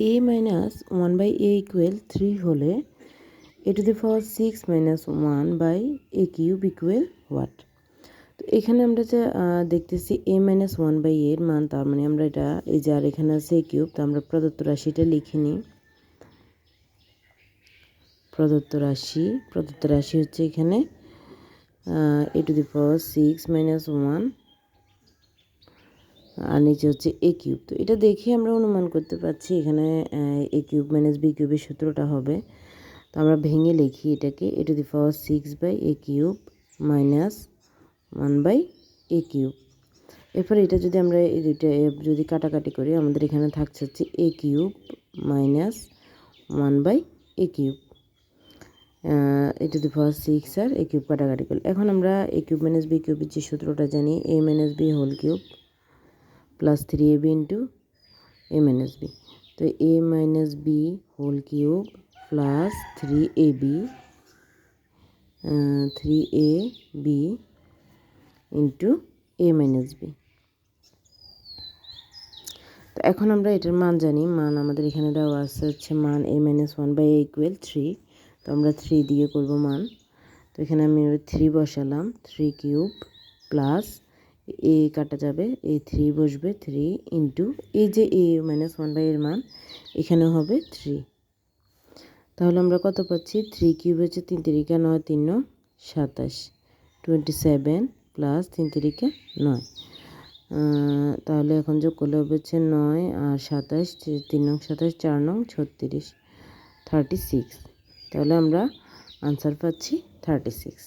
A minus one by a equal three হলে a to the power six minus one by a cube equal what তো এখানে আমরা যে দেখতেছি এ minus one by এর মান, তার মানে আমরা এটা, এই যে আর এখানে আছে এ কিউব তো আমরা প্রদত্ত রাশিটা লিখে নিই। প্রদত্ত রাশি প্রদত্ত রাশি হচ্ছে এখানে a to the power six minus one আর নিচে হচ্ছে এ কিউব তো এটা দেখে আমরা অনুমান করতে পারছি এখানে এ কিউব মাইনাস বি কিউবের সূত্রটা হবে। তো আমরা ভেঙে লিখি এটাকে a to the power six by a cube minus one by a cube এরপর এটা যদি আমরা এই দুইটা যদি কাটাকাটি করি, আমাদের এখানে থাকছে হচ্ছে a cube minus one by a cube a to the power six R A cube কাটাকাটি করলে। এখন আমরা এ কিউব মাইনাস বি কিউবের যে সূত্রটা জানি a minus b whole cube plus three a b into a minus b তো a minus b whole cube plus three a b three a b into a minus b তো এখন আমরা এটার মান জানি, মান আমাদের এখানে দেওয়া আছে হচ্ছে মান a minus one by a equal three তো আমরা থ্রি দিয়ে করব মান। তো এখানে আমি থ্রি বসালাম থ্রি কিউব প্লাস এ কাটা যাবে এই থ্রি বসবে থ্রি ইন্টু এই যে এ মাইনাস ওয়ান বাই এর মান এখানে হবে থ্রি তাহলে আমরা কত পাচ্ছি? থ্রি কিউব হচ্ছে তিন তিরিকা নয়, তিন নয়, সাতাশ। টোয়েন্টি সেভেন প্লাস তিন তিরিকা নয়। তাহলে এখন যোগ করলে হচ্ছে নয় আর সাতাশ তিন নং সাতাশ, চার নং ছত্রিশ থার্টি সিক্স তাহলে আমরা আনসার পাচ্ছি থার্টি সিক্স